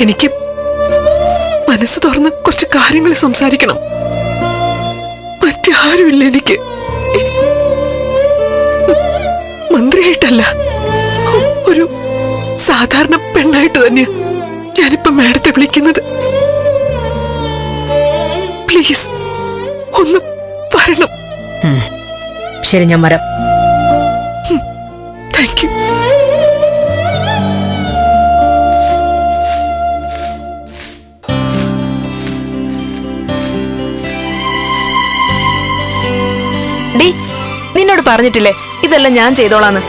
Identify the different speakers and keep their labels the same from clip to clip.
Speaker 1: എനിക്ക് മനസ്സ് തുറന്ന് കുറച്ച് കാര്യങ്ങൾ സംസാരിക്കണം. മറ്റാരുമില്ല എനിക്ക്. മന്ത്രിയായിട്ടല്ല ഒരു സാധാരണ പെണ്ണായിട്ട് തന്നെയാ ഞാനിപ്പോ മാഡത്തെ വിളിക്കുന്നത്. പ്ലീസ് ഒന്ന് വരണം.
Speaker 2: ശരി ഞാൻ വരാം.
Speaker 1: Thank you.
Speaker 3: ഡി നിന്നോട് പറഞ്ഞിട്ടില്ലേ? ഇതെല്ലാം ഞാൻ ചെയ്തോളാന്ന്.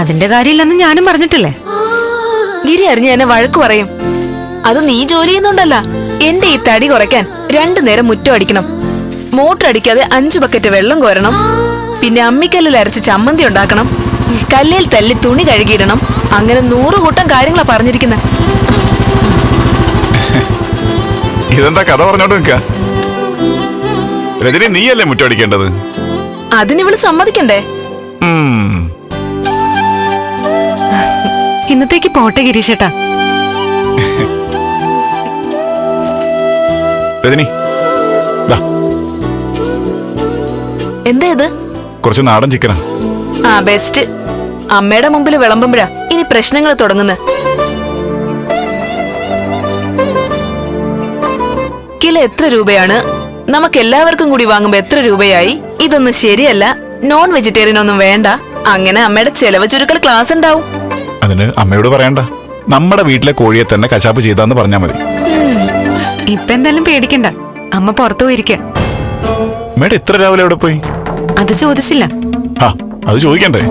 Speaker 2: അതിന്റെ കാര്യമില്ലെന്ന് ഞാനും പറഞ്ഞിട്ടില്ലേ?
Speaker 3: ഗിരി അറിഞ്ഞ എന്നെ വഴക്ക് പറയും. അത് നീ ജോലി ചെയ്യുന്നുണ്ടല്ല. എന്റെ ഈ തടി കുറയ്ക്കാൻ രണ്ടു നേരം മുറ്റം അടിക്കണം. മോട്ടർ അടിക്കാതെ അഞ്ചു ബക്കറ്റ് വെള്ളം കോരണം. പിന്നെ അമ്മിക്കല്ലിൽ അരച്ച് ചമ്മന്തി ഉണ്ടാക്കണം. കല്ലിൽ തല്ലി തുണി കഴുകിയിടണം. അങ്ങനെ നൂറ് കൂട്ടം കാര്യങ്ങളാ പറഞ്ഞിരിക്കുന്നത്
Speaker 4: ഇതെന്താ കഥ പറഞ്ഞോണ്ട് നിക്ക രജനി നീയല്ലേ മുറ്റടിക്കേണ്ടത്
Speaker 3: അതിനിവൾ സമ്മതിക്കണ്ടേ.
Speaker 2: ഇന്നത്തേക്ക് പോട്ടെ ഗിരീഷേട്ടാ
Speaker 3: എന്താ ഇത്?
Speaker 4: കുറച്ച് നാടൻ ചിക്കനാ
Speaker 3: ആ. ബെസ്റ്റ് അമ്മയുടെ മുമ്പിൽ വിളമ്പുമ്പോഴാ ഇനി പ്രശ്നങ്ങൾ തുടങ്ങുന്നത് കിലോ എത്ര രൂപയാണ്? നമുക്ക് എല്ലാവർക്കും കൂടി വാങ്ങുമ്പോ എത്ര രൂപയായി? ഇതൊന്നും ശരിയല്ല. നോൺ വെജിറ്റേറിയൻ ഒന്നും വേണ്ട. അങ്ങനെ അമ്മയുടെ ചെലവ് ചുരുക്കൽ ക്ലാസ് ഉണ്ടാവും.
Speaker 4: അതിന് അമ്മയോട് പറയണ്ട. നമ്മുടെ വീട്ടിലെ കോഴിയെ തന്നെ കശാപ്പ് ചെയ്താന്ന് പറഞ്ഞാ മതി.
Speaker 2: ഇപ്പൊ എന്തായാലും പേടിക്കണ്ട. അമ്മ പുറത്തു പോയിരിക്ക.
Speaker 4: മേഡം ഇത്ര രാവിലെ എവിടെ പോയി?
Speaker 2: അത് ചോദിച്ചില്ല.
Speaker 4: ആ അത് ചോദിക്കണ്ടേ?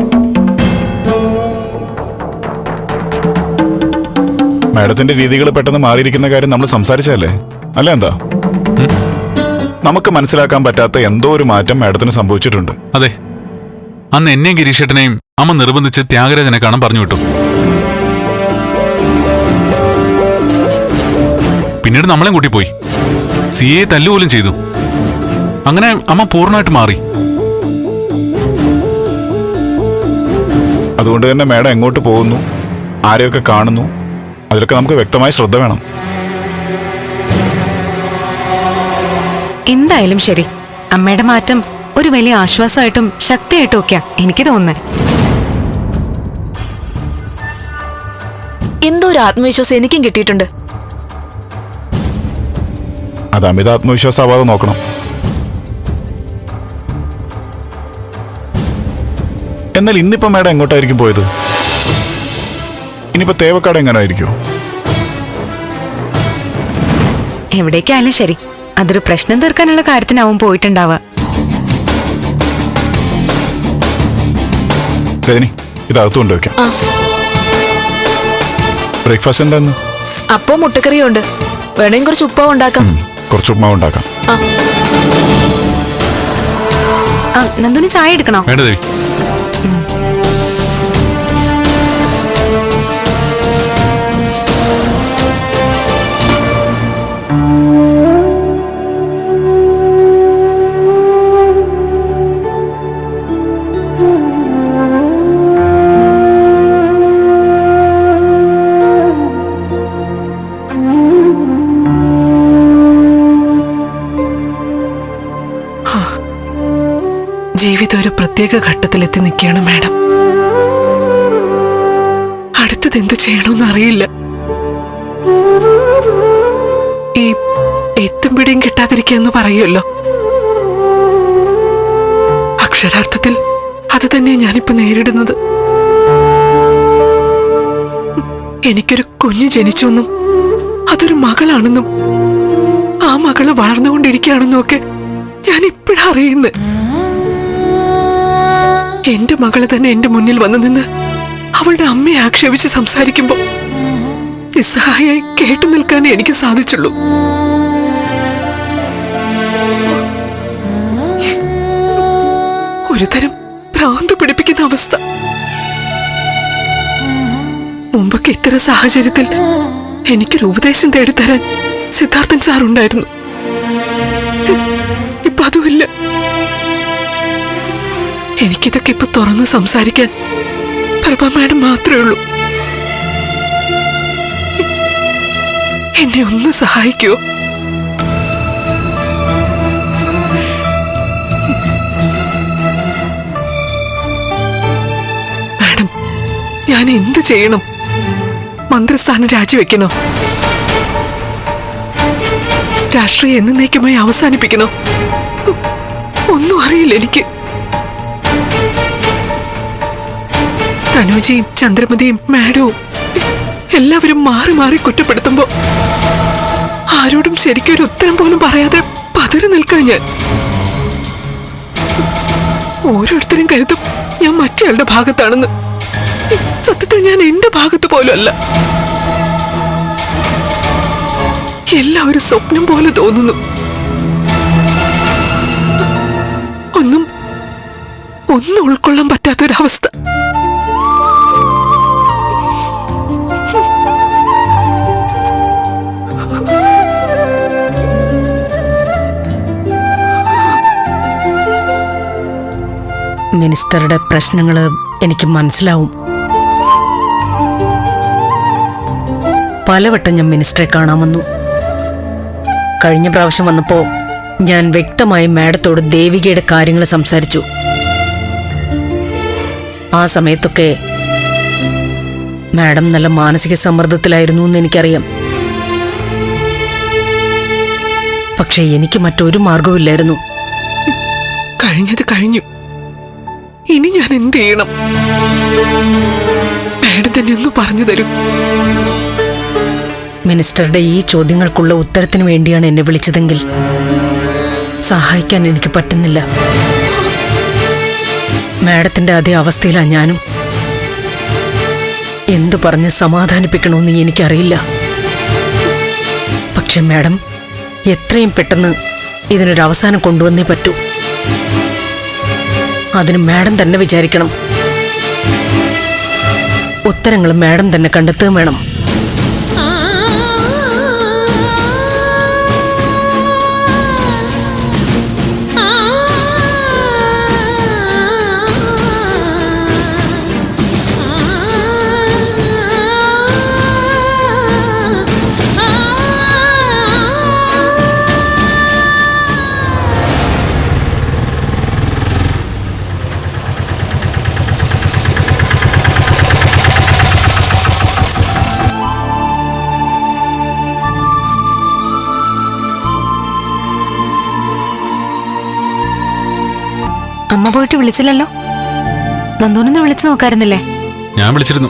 Speaker 4: മേഡത്തിന്റെ രീതികൾ പെട്ടെന്ന് മാറിയിരിക്കുന്ന കാര്യം നമ്മൾ സംസാരിച്ചല്ലേ അല്ല എന്താ? നമുക്ക് മനസ്സിലാക്കാൻ പറ്റാത്ത എന്തോ ഒരു മാറ്റം മാഡത്തിന് സംഭവിച്ചിട്ടുണ്ട്.
Speaker 5: അതെ. അന്ന് എന്നെയും ഗിരീഷേട്ടനെയും അമ്മ നിർബന്ധിച്ച് ത്യാഗരാജനെ കാണാൻ പറഞ്ഞു വിട്ടു. പിന്നീട് നമ്മളെയും കൂട്ടി പോയി. സി എ തല്ലുപോലും ചെയ്തു. അങ്ങനെ അമ്മ പൂർണമായിട്ട് മാറി.
Speaker 4: അതുകൊണ്ട് തന്നെ മാഡം എങ്ങോട്ട് പോകുന്നു? ആരെയൊക്കെ കാണുന്നു? അതിലൊക്കെ നമുക്ക് വ്യക്തമായ ശ്രദ്ധ വേണം.
Speaker 2: എന്തായാലും ശരി. അമ്മയുടെ മാറ്റം ഒരു വലിയ ആശ്വാസമായിട്ടും ശക്തിയായിട്ടും ഒക്കെയാ എനിക്ക് തോന്നുന്നത്.
Speaker 3: എന്തോ ഒരു ആത്മവിശ്വാസം എനിക്കും കിട്ടിയിട്ടുണ്ട്.
Speaker 4: അത് അമിത ആത്മവിശ്വാസമാവാതെ നോക്കണം. എന്നാൽ ഇന്നിപ്പോ മേഡം എങ്ങോട്ടായിരിക്കും പോയത്? ഇനിയിപ്പോ തേവക്കാട് എങ്ങനായിരിക്കും?
Speaker 2: എവിടേക്കായാലും ശരി. അതൊരു പ്രശ്നം തീർക്കാനുള്ള കാര്യത്തിനാവും പോയിട്ടുണ്ടാവുക.
Speaker 4: രജനി ഇത് അകത്ത് കൊണ്ടുവയ്ക്കാം ബ്രേക്ക്ഫാസ്റ്റ് എന്താന്ന്?
Speaker 3: അപ്പോ മുട്ടക്കറിയും ഉണ്ട് വേണമെങ്കിൽ കുറച്ച് ഉപ്പാവ് ഉണ്ടാക്കാം.
Speaker 4: കുറച്ച് ഉപ്മാവ് ഉണ്ടാക്കാം.
Speaker 2: നന്ദുനി ചായ എടുക്കണോ?
Speaker 5: വേണ്ട ദേവി.
Speaker 1: ജീവിതം ഒരു പ്രത്യേക ഘട്ടത്തിലെത്തി നിൽക്കുകയാണ് മാഡം. അടുത്തത് എന്ത് ചെയ്യണമെന്ന് അറിയില്ല. ഈ എത്തും പിടിയും കിട്ടാതിരിക്കുക എന്ന് പറയുമല്ലോ. അക്ഷരാർത്ഥത്തിൽ അത് തന്നെയാണ് ഞാനിപ്പോ നേരിടുന്നത്. എനിക്കൊരു കുഞ്ഞ് ജനിച്ചെന്നും അതൊരു മകളാണെന്നും ആ മകൾ വളർന്നുകൊണ്ടിരിക്കുകയാണെന്നും ഒക്കെ ഞാൻ ഇപ്പോഴാ അറിയുന്നത് എന്റെ മകളെ തന്നെ എന്റെ മുന്നിൽ വന്നു നിന്ന് അവളുടെ അമ്മയെ ആക്ഷേപിച്ച് സംസാരിക്കുമ്പോ നിസ്സഹായായി കേട്ടു നിൽക്കാനേ എനിക്ക് സാധിച്ചുള്ളൂ. ഒരുതരം ഭ്രാന്ത് പിടിപ്പിക്കുന്ന അവസ്ഥ. മുമ്പൊക്കെ ഇത്തരം സാഹചര്യത്തിൽ എനിക്കൊരു ഉപദേശം തേടിത്തരാൻ സിദ്ധാർത്ഥൻ സാർ ഉണ്ടായിരുന്നു എനിക്കിതൊക്കെ ഇപ്പൊ തുറന്ന് സംസാരിക്കാൻ മാഡം മാത്രമേ ഉള്ളൂ. എന്നെ ഒന്ന് സഹായിക്കൂ? മാഡം ഞാൻ എന്ത് ചെയ്യണം? മന്ത്രിസ്ഥാനം രാജിവെക്കണോ? രാഷ്ട്രീയം എന്നേക്കുമായി അവസാനിപ്പിക്കണോ? ഒന്നും അറിയില്ല എനിക്ക്. തനുജിയും ചന്ദ്രമതിയും മാഡവും എല്ലാവരും മാറി മാറി കുറ്റപ്പെടുത്തുമ്പോ ആരോടും ശരിക്കൊരു ഉത്തരം പോലും പറയാതെ പതറി നിൽക്കാൻ ഞാൻ. ഓരോരുത്തരും കരുതും ഞാൻ മറ്റയാളുടെ ഭാഗത്താണെന്ന്. സത്യത്തിൽ ഞാൻ എന്റെ ഭാഗത്ത് പോലും അല്ല. എല്ലാം ഒരു സ്വപ്നം പോലെ തോന്നുന്നു. ഒന്നും ഉൾക്കൊള്ളാൻ പറ്റാത്തൊരവസ്ഥ.
Speaker 6: മിനിസ്റ്ററുടെ പ്രശ്നങ്ങൾ എനിക്ക് മനസ്സിലാവും. പലവട്ടം ഞാൻ മിനിസ്റ്ററെ കാണാൻ വന്നു. കഴിഞ്ഞ പ്രാവശ്യം വന്നപ്പോൾ ഞാൻ വ്യക്തമായി മാഡത്തോട് ദേവികയുടെ കാര്യങ്ങൾ സംസാരിച്ചു. ആ സമയത്തൊക്കെ മാഡം നല്ല മാനസിക സമ്മർദ്ദത്തിലായിരുന്നു എന്ന് എനിക്കറിയാം. പക്ഷേ എനിക്ക് മറ്റൊരു മാർഗവുമില്ലായിരുന്നു
Speaker 1: കഴിഞ്ഞത് കഴിഞ്ഞു. ഇനി ഞാൻ എന്ത് ചെയ്യണം? മാഡം തന്നെ ഒന്ന് പറഞ്ഞു തരൂ.
Speaker 6: മിനിസ്റ്ററുടെ ഈ ചോദ്യങ്ങൾക്കുള്ള ഉത്തരത്തിന് വേണ്ടിയാണ് എന്നെ വിളിച്ചതെങ്കിൽ സഹായിക്കാൻ എനിക്ക് പറ്റുന്നില്ല. മാഡത്തിന്റെ അതേ അവസ്ഥയിലാണ് ഞാനും. എന്തു പറഞ്ഞ് സമാധാനിപ്പിക്കണമെന്ന് എനിക്കറിയില്ല. പക്ഷെ മാഡം എത്രയും പെട്ടെന്ന് ഇതിനൊരു അവസാനം കൊണ്ടുവന്നേ പറ്റൂ. അതിന് മാഡം തന്നെ വിചാരിക്കണം. ഉത്തരങ്ങൾ മാഡം തന്നെ കണ്ടെത്തുകയും വേണം.
Speaker 2: അമ്മ പോയിട്ട് വിളിച്ചില്ലല്ലോ? നന്ദൂനൊന്ന് വിളിച്ചു നോക്കായിരുന്നില്ലേ?
Speaker 5: ഞാൻ വിളിച്ചിരുന്നു.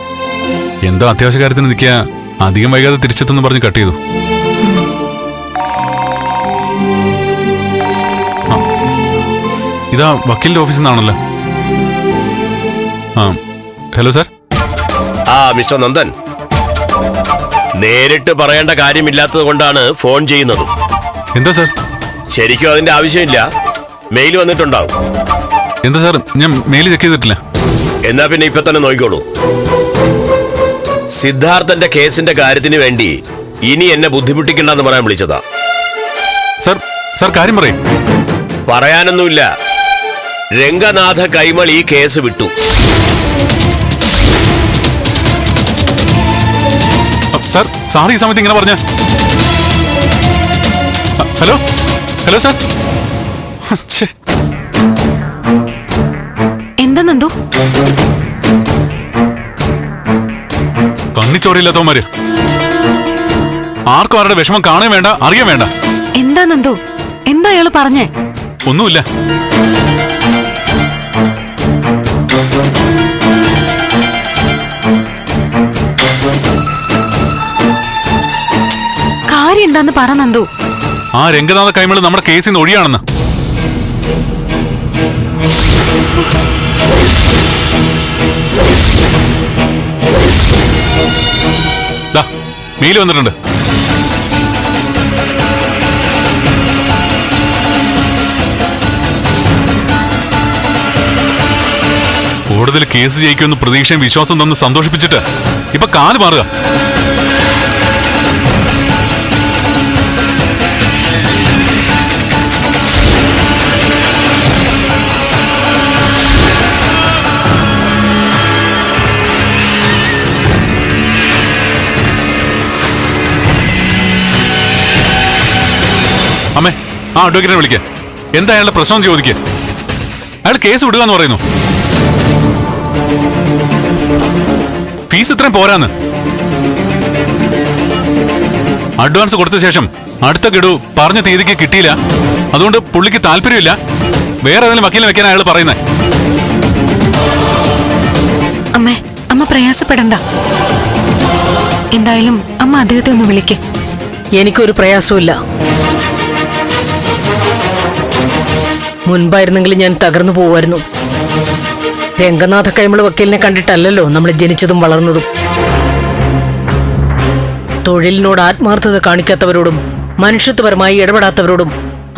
Speaker 5: എന്തോ അത്യാവശ്യ കാര്യത്തിന് നിൽക്കുക അധികം വൈകാതെ തിരിച്ചെത്തുന്നു പറഞ്ഞ് കട്ട് ചെയ്തു. ഇതാ വക്കീലിന്റെ ഓഫീസിൽ നിന്നാണല്ലോ. ആ ഹലോ സാർ.
Speaker 7: ആ മിസ്റ്റർ നന്ദൻ. നേരിട്ട് പറയേണ്ട കാര്യമില്ലാത്തത് കൊണ്ടാണ് ഫോൺ ചെയ്യുന്നത്.
Speaker 5: എന്താ സാർ?
Speaker 7: ശരിക്കും അതിന്റെ ആവശ്യമില്ല. മെയിൽ വന്നിട്ടുണ്ടാവും.
Speaker 5: എന്താ സാർ? ഞാൻ മെയിൽ ചെക്ക് ചെയ്തിട്ടില്ല.
Speaker 7: എന്നാ പിന്നെ ഇപ്പൊ തന്നെ നോക്കിക്കോളൂ. സിദ്ധാർത്ഥന്റെ കേസിന്റെ കാര്യത്തിന് വേണ്ടി ഇനി എന്നെ ബുദ്ധിമുട്ടിക്കണ്ടെന്ന് പറയാൻ വിളിച്ചതാ.
Speaker 5: സാർ സാർ കാര്യം പറയും.
Speaker 7: പറയാനൊന്നുമില്ല. രംഗനാഥ കൈമൾ ഈ കേസ് വിട്ടു.
Speaker 5: സാർ സാർ ഈ സമയത്ത് ഇങ്ങനെ പറഞ്ഞ? ഹലോ? Hello sir? കണ്ണിച്ചോറിയില്ലാത്തവന്മാര് ആർക്കും ആരുടെ വിഷമം കാണാൻ വേണ്ട അറിയാൻ വേണ്ട.
Speaker 2: എന്താ നന്ദു? എന്താ അയാൾ പറഞ്ഞേ?
Speaker 5: ഒന്നുമില്ല.
Speaker 2: കാര്യം എന്താന്ന് പറ നന്ദു.
Speaker 5: ആ രംഗനാഥ കൈമൾ നമ്മുടെ കേസിൽ നിന്ന് ഒഴിയാണെന്ന്. മെയിൽ വന്നിട്ടുണ്ട്. കൂടുതൽ കേസ് ജയിക്കുമെന്ന് പ്രതീക്ഷയും വിശ്വാസം തന്ന് സന്തോഷിപ്പിച്ചിട്ട് ഇപ്പൊ കാൽ മാറുക. അമ്മേ ആ അഡ്വക്കേറ്റിനെ വിളിക്ക. എന്താ അയാളുടെ പ്രശ്നം ചോദിക്കുക അയാൾ കേസ് വിടുക എന്ന് പറയുന്നു. ഫീസ് ഇത്രയും പോരാന്ന്. അഡ്വാൻസ് കൊടുത്ത ശേഷം അടുത്ത ഗഡു പറഞ്ഞ തീയതിക്ക് കിട്ടിയില്ല. അതുകൊണ്ട് പുള്ളിക്ക് താല്പര്യമില്ല. വേറെ ഏതെങ്കിലും വക്കീലിനെ വെക്കാൻ അയാൾ പറയുന്നത്
Speaker 2: അമ്മേ അമ്മ പ്രയാസപ്പെടണ്ട. എന്തായാലും അമ്മ അദ്ദേഹത്തെ ഒന്ന് വിളിക്കേ.
Speaker 6: എനിക്കൊരു പ്രയാസമില്ല മുൻപായിരുന്നെങ്കിൽ ഞാൻ തകർന്നു പോവായിരുന്നു രംഗനാഥ കൈമള വക്കീലിനെ കണ്ടിട്ടല്ലല്ലോ നമ്മൾ ജനിച്ചതും വളർന്നതും. തൊഴിലിനോട് ആത്മാർത്ഥത കാണിക്കാത്തവരോടും മനുഷ്യത്വപരമായി ഇടപെടാത്തവരോടും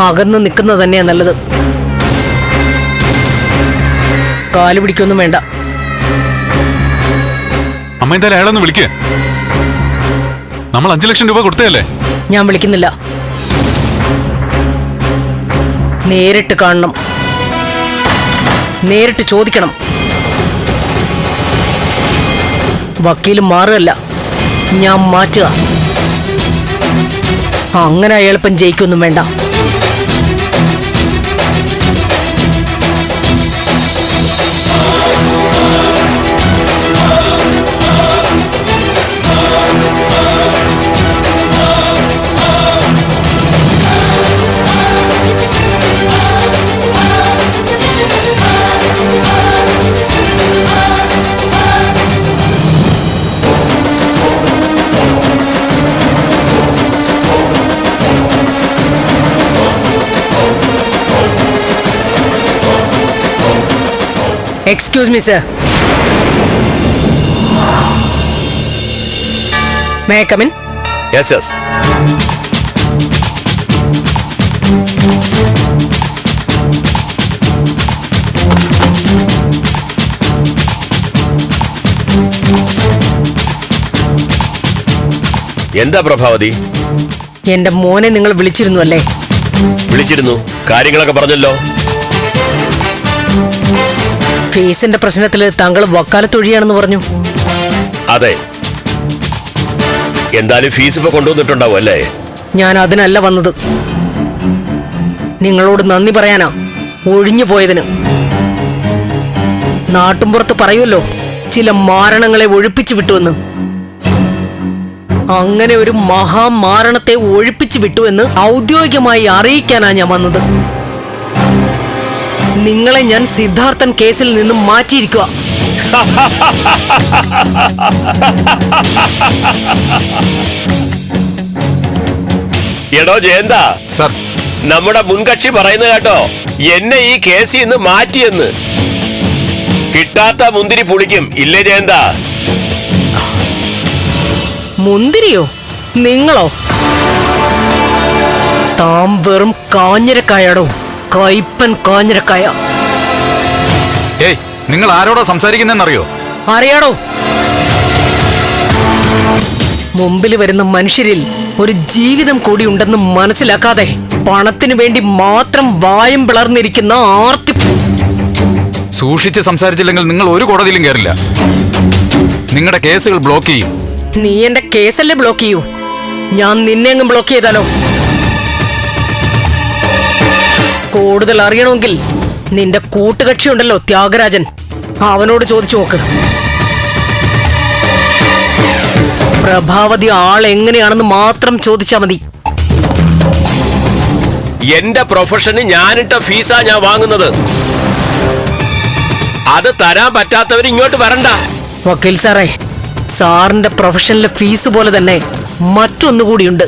Speaker 6: അകന്നു നിൽക്കുന്നത് തന്നെയാണ് നല്ലത്. കാൽ പിടിക്കൊന്നും വേണ്ട.
Speaker 5: അമ്മ എന്തായാലും അയാളൊന്ന് വിളിക്കുക നമ്മൾ അഞ്ചു ലക്ഷം രൂപ കൊടുത്തതല്ലേ?
Speaker 6: ഞാൻ വിളിക്കുന്നില്ല. നേരിട്ട് കാണണം. നേരിട്ട് ചോദിക്കണം. വക്കീൽ മാറുകയല്ല. ഞാൻ മാറ്റുക. അങ്ങനെ എളുപ്പം ജയിക്കൊന്നും വേണ്ട. Excuse me sir may come in
Speaker 7: yes yes എന്താ പ്രഭാവതി?
Speaker 6: എന്റെ മോനെ നിങ്ങൾ വിളിച്ചിരുന്നു അല്ലേ?
Speaker 7: വിളിച്ചിരുന്നു. കാര്യങ്ങളൊക്കെ പറഞ്ഞല്ലോ.
Speaker 6: ഫീസിന്റെ പ്രശ്നത്തിൽ താങ്കൾ വക്കാലത്തൊഴിയാണെന്ന് പറഞ്ഞു.
Speaker 7: അതെ. എന്തായാലും ഫീസ് ഇപ്പൊ കൊണ്ടുവന്നിട്ടുണ്ടാവും അല്ലേ?
Speaker 6: ഞാൻ അതിനല്ല വന്നത്. നിങ്ങളോട് നന്ദി പറയാനാ. ഒഴിഞ്ഞു പോയതിന്. നാട്ടുംപുറത്ത് പറയുമല്ലോ ചില മാരണങ്ങളെ ഒഴിപ്പിച്ചു വിട്ടുവെന്ന്. അങ്ങനെ ഒരു മഹാമാരണത്തെ ഒഴിപ്പിച്ചു വിട്ടുവെന്ന് ഔദ്യോഗികമായി അറിയിക്കാനാ ഞാൻ വന്നത്. നിങ്ങളെ ഞാൻ സിദ്ധാർത്ഥൻ കേസിൽ നിന്നും മാറ്റിയിരിക്കുക
Speaker 7: എടോ ജയന്ത.
Speaker 4: സർ.
Speaker 7: നമ്മുടെ മുൻകക്ഷി പറയുന്നത് കേട്ടോ എന്നെ ഈ കേസിൽ നിന്ന് മാറ്റിയെന്ന്. കിട്ടാത്ത മുന്തിരി പുളിക്കും ഇല്ലേ ജയന്ത?
Speaker 6: മുന്തിരിയോ? നിങ്ങളോ? താം വെറും കാഞ്ഞിരക്കായാടോ? കയ്പൻ കാഞ്ഞിരക്കായ.
Speaker 4: ഏയ് നിങ്ങൾ ആരോടാ സംസാരിക്കുന്നറിയോ
Speaker 6: അറിയാടോ? മുമ്പിൽ വരുന്ന മനുഷ്യരിൽ ഒരു ജീവിതം കൂടി ഉണ്ടെന്ന് മനസ്സിലാക്കാതെ പണത്തിനു വേണ്ടി മാത്രം വായം പിളർന്നിരിക്കുന്ന ആർത്തി
Speaker 8: സൂക്ഷിച്ച് സംസാരിച്ചില്ലെങ്കിൽ നിങ്ങൾ ഒരു കോടതിയിലും കയറില്ല നിങ്ങളുടെ കേസുകൾ ബ്ലോക്ക് ചെയ്യും.
Speaker 6: നീ എന്റെ കേസല്ലേ ബ്ലോക്ക് ചെയ്യൂ. ഞാൻ നിന്നെ അങ്ങ് ബ്ലോക്ക് ചെയ്താലോ? കൂടുതൽ അറിയണമെങ്കിൽ നിന്റെ കൂട്ടുകക്ഷി ഉണ്ടല്ലോ ത്യാഗരാജൻ. അവനോട് ചോദിച്ചു നോക്ക്. പ്രഭാവതി ആൾ എങ്ങനെയാണെന്ന് മാത്രം ചോദിച്ചാ മതി.
Speaker 7: എന്റെ പ്രൊഫഷന് ഞാനിട്ട ഫീസാ ഞാൻ വാങ്ങുന്നത്. അത് തരാൻ പറ്റാത്തവർ ഇങ്ങോട്ട് വരണ്ട.
Speaker 6: വക്കീൽ സാറേ സാറിന്റെ പ്രൊഫഷനിലെ ഫീസ് പോലെ തന്നെ മറ്റൊന്നുകൂടിയുണ്ട്.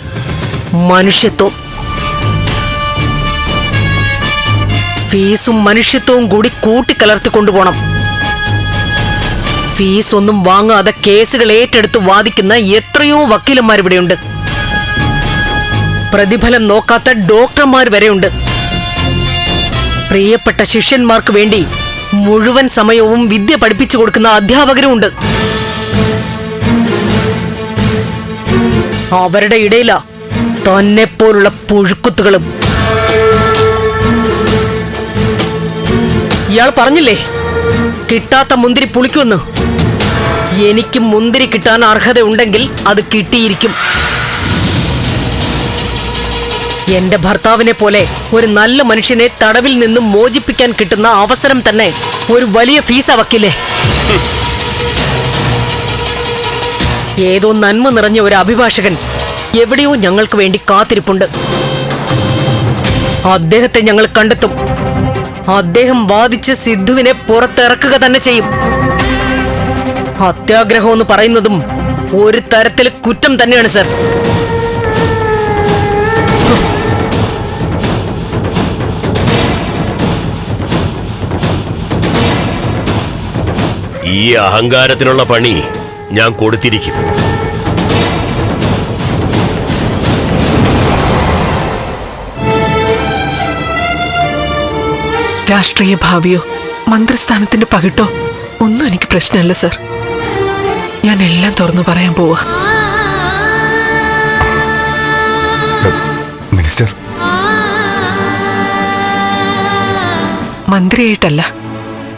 Speaker 6: മനുഷ്യത്വം. ഫീസും മനുഷ്യത്വവും കൂടി കൂട്ടിക്കലർത്തി കൊണ്ടുപോകണം ഫീസ് ഒന്നും വാങ്ങാതെ കേസുകൾ ഏറ്റെടുത്ത് വാദിക്കുന്ന എത്രയോ വക്കീലന്മാർ ഇവിടെയുണ്ട്. പ്രതിഫലം നോക്കാത്ത ഡോക്ടർമാർ വരെയുണ്ട്. പ്രിയപ്പെട്ട ശിഷ്യന്മാർക്ക് വേണ്ടി മുഴുവൻ സമയവും വിദ്യ പഠിപ്പിച്ചു കൊടുക്കുന്ന അധ്യാപകരും ഉണ്ട്. അവരുടെ ഇടയിലാ തന്നെ പോലുള്ള പുഴുക്കുത്തുകളും ഇയാൾ പറഞ്ഞില്ലേ? കിട്ടാത്ത മുന്തിരി പുളിക്കുമെന്ന്. എനിക്ക് മുന്തിരി കിട്ടാൻ അർഹത ഉണ്ടെങ്കിൽ അത് കിട്ടിയിരിക്കും. എന്റെ ഭർത്താവിനെ പോലെ ഒരു നല്ല മനുഷ്യനെ തടവിൽ നിന്നും മോചിപ്പിക്കാൻ കിട്ടുന്ന അവസരം തന്നെ ഒരു വലിയ ഫീസ് വക്കില്ലേ ഏതോ നന്മ നിറഞ്ഞ ഒരു അഭിഭാഷകൻ എവിടെയോ ഞങ്ങൾക്ക് വേണ്ടി കാത്തിരിപ്പുണ്ട്. അദ്ദേഹത്തെ ഞങ്ങൾ കണ്ടെത്തും. അദ്ദേഹം വാദിച്ച് സിദ്ധുവിനെ പുറത്തിറക്കുക തന്നെ ചെയ്യും. അത്യാഗ്രഹം എന്ന് പറയുന്നതും ഒരു തരത്തിൽ കുറ്റം തന്നെയാണ് സർ.
Speaker 7: ഈ അഹങ്കാരത്തിനുള്ള പണി ഞാൻ കൊടുത്തിരിക്കും.
Speaker 1: രാഷ്ട്രീയ ഭാവിയോ മന്ത്രിസ്ഥാനത്തിന്റെ പകിട്ടോ ഒന്നും എനിക്ക് പ്രശ്നമല്ല സർ. ഞാൻ എല്ലാം തുറന്നു പറയാൻ പോവാ.
Speaker 9: മിനിസ്റ്റർ.
Speaker 1: മന്ത്രിയായിട്ടല്ല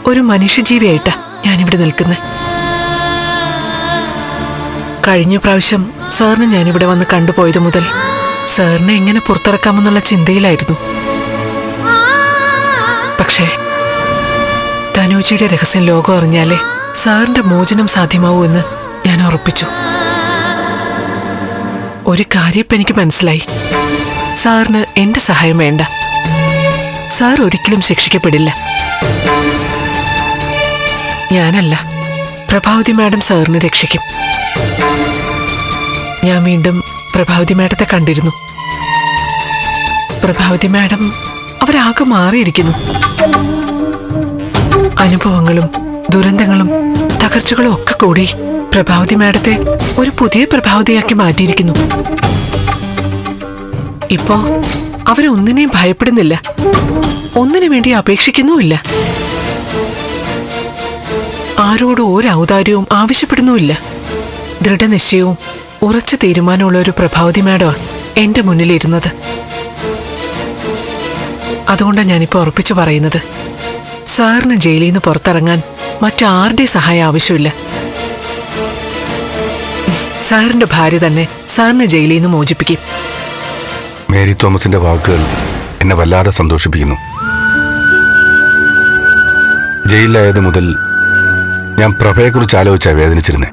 Speaker 1: ഒരു മനുഷ്യജീവിയായിട്ടാ ഞാനിവിടെ നിൽക്കുന്നത് കഴിഞ്ഞ പ്രാവശ്യം സാറിന് ഞാനിവിടെ വന്ന് കണ്ടുപോയത് മുതൽ സാറിനെ എങ്ങനെ പുറത്തിറക്കാമെന്നുള്ള ചിന്തയിലായിരുന്നു. പക്ഷേ തനൂജിയുടെ രഹസ്യം ലോകം അറിഞ്ഞാലേ സാറിന്റെ മോചനം സാധ്യമാവൂ എന്ന് ഞാൻ ഉറപ്പിച്ചു. ഒരു കാര്യം എനിക്ക് മനസ്സിലായി. സാറിന് എന്റെ സഹായം വേണ്ട. സാർ ഒരിക്കലും ശിക്ഷിക്കപ്പെടില്ല. ഞാനല്ല പ്രഭാവതി മാഡം സാറിനെ രക്ഷിക്കും. ഞാൻ വീണ്ടും പ്രഭാവതി മാഡത്തെ കണ്ടിരുന്നു. പ്രഭാവതി മാഡം അവരാകെ മാറിയിരിക്കുന്നു. അനുഭവങ്ങളും ദുരന്തങ്ങളും തകർച്ചകളും ഒക്കെ കൂടി പ്രഭാവതി മാഡത്തെ ഒരു പുതിയ പ്രഭാവതിയാക്കി മാറ്റിയിരിക്കുന്നു. ഇപ്പോ അവരൊന്നിനെയും ഭയപ്പെടുന്നില്ല. ഒന്നിനു വേണ്ടി അപേക്ഷിക്കുന്നുമില്ല. ആരോടും ഒരു ഔദാര്യവും ആവശ്യപ്പെടുന്നുമില്ല. ദൃഢനിശ്ചയവും ഉറച്ച തീരുമാനമുള്ള ഒരു പ്രഭാവതി മാഡമാണ് എന്റെ മുന്നിലിരുന്നത്. അതുകൊണ്ടാണ് ഞാനിപ്പോൾ ഉറപ്പിച്ചു പറയുന്നത്. സാറിന് ജയിലിൽ നിന്ന് പുറത്തിറങ്ങാൻ മറ്റാരുടെ സഹായം ആവശ്യമില്ല. സാറിന്റെ ഭാര്യ തന്നെ സാറിനെ ജയിലിൽ നിന്ന് മോചിപ്പിക്കും.
Speaker 9: മേരി തോമസിന്റെ വാക്കുകൾ എന്നെ വല്ലാതെ സന്തോഷിപ്പിക്കുന്നു. ജയിലിലായത് മുതൽ ഞാൻ പ്രഭയെക്കുറിച്ച് ആലോചിച്ചാ വേദനിച്ചിരുന്നേ.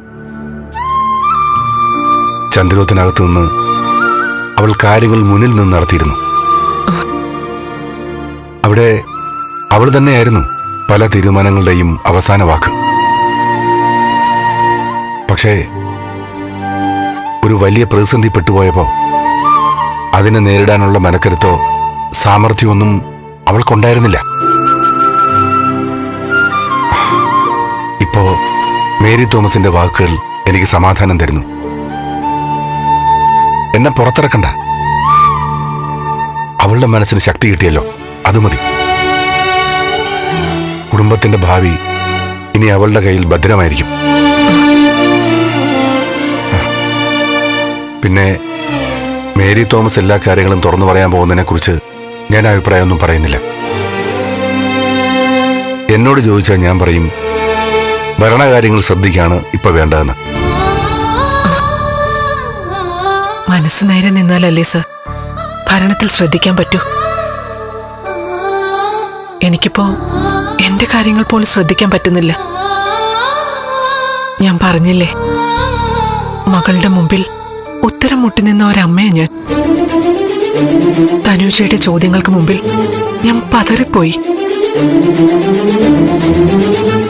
Speaker 9: ചന്ദ്രോത്തിനകത്ത് നിന്ന് അവൾ കാര്യങ്ങൾ മുന്നിൽ നിന്ന് നടത്തിയിരുന്നു. അവിടെ അവൾ തന്നെയായിരുന്നു പല തീരുമാനങ്ങളുടെയും അവസാന വാക്ക്. പക്ഷേ ഒരു വലിയ പ്രതിസന്ധി പെട്ടുപോയപ്പോ അതിനെ നേരിടാനുള്ള മനക്കരുത്തോ സാമർഥ്യമൊന്നും അവൾക്കുണ്ടായിരുന്നില്ല. ഇപ്പോ മേരി തോമസിന്റെ വാക്കുകൾ എനിക്ക് സമാധാനം തരുന്നു. എന്നെ പുറത്തിറക്കണ്ട. അവളുടെ മനസ്സിന് ശക്തി കിട്ടിയല്ലോ. അത് മതി. കുടുംബത്തിന്റെ ഭാവി ഇനി അവളുടെ കയ്യിൽ ഭദ്രമായിരിക്കും. പിന്നെ മേരി തോമസ് എല്ലാ കാര്യങ്ങളും തുറന്നു പറയാൻ പോകുന്നതിനെ കുറിച്ച് ഞാൻ അഭിപ്രായമൊന്നും പറയുന്നില്ല. എന്നോട് ചോദിച്ചാൽ ഞാൻ പറയും ഭരണകാര്യങ്ങൾ ശ്രദ്ധിക്കാണ് ഇപ്പൊ വേണ്ടതെന്ന്.
Speaker 1: മനസ്സ് നേരെ നിന്നാലല്ലേ സർ? ഭരണത്തിൽ ശ്രദ്ധിക്കാൻ പറ്റൂ. എനിക്കിപ്പോ എന്റെ കാര്യങ്ങൾ പോലും ശ്രദ്ധിക്കാൻ പറ്റുന്നില്ല. ഞാൻ പറഞ്ഞില്ലേ മകളുടെ മുമ്പിൽ ഉത്തരം മുട്ടി നിന്ന ഒരമ്മയെ ഞാൻ. തനുജയുടെ ചോദ്യങ്ങൾക്ക് മുമ്പിൽ ഞാൻ പതറിപ്പോയി.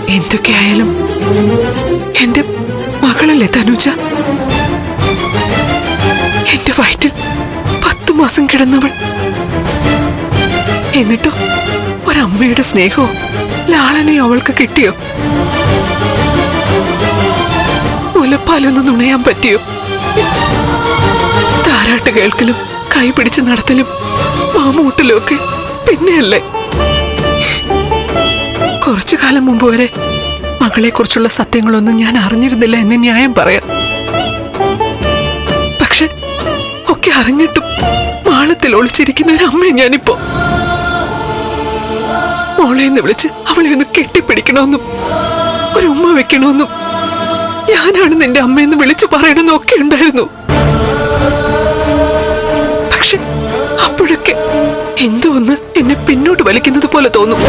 Speaker 1: എന്തൊക്കെയായാലും എന്റെ മകളല്ലേ തനുജ? എന്റെ വയറ്റിൽ പത്തു മാസം കിടന്നവൾ. എന്നിട്ടോ ഒരമ്മയുടെ സ്നേഹവും ലാളനെ അവൾക്ക് കിട്ടിയോ? മുലപ്പാലൊന്ന് നുണയാൻ പറ്റിയോ? താരാട്ട് കേൾക്കലും കൈപിടിച്ച് നടത്തലും മാമൂട്ടലും ഒക്കെ പിന്നെയല്ലേ? കുറച്ചു കാലം മുമ്പ് വരെ മകളെ കുറിച്ചുള്ള സത്യങ്ങളൊന്നും ഞാൻ അറിഞ്ഞിരുന്നില്ല എന്ന് ന്യായം പറയാം. പക്ഷെ ഒക്കെ അറിഞ്ഞിട്ടും മാളത്തിൽ ഒളിച്ചിരിക്കുന്ന ഒരു അമ്മയെ ഞാനിപ്പോ മോളെ എന്ന് വിളിച്ച് അവളെ ഒന്ന് കെട്ടിപ്പിടിക്കണമെന്നും ഒരു ഉമ്മ വെക്കണമെന്നും ഞാനാണ് നിന്റെ അമ്മയെന്ന് വിളിച്ചു പറയണമെന്നും ഒക്കെ ഉണ്ടായിരുന്നു. പക്ഷെ അപ്പോഴൊക്കെ എന്തോ ഒന്ന് എന്നെ പിന്നോട്ട് വലിക്കുന്നത് പോലെ തോന്നും.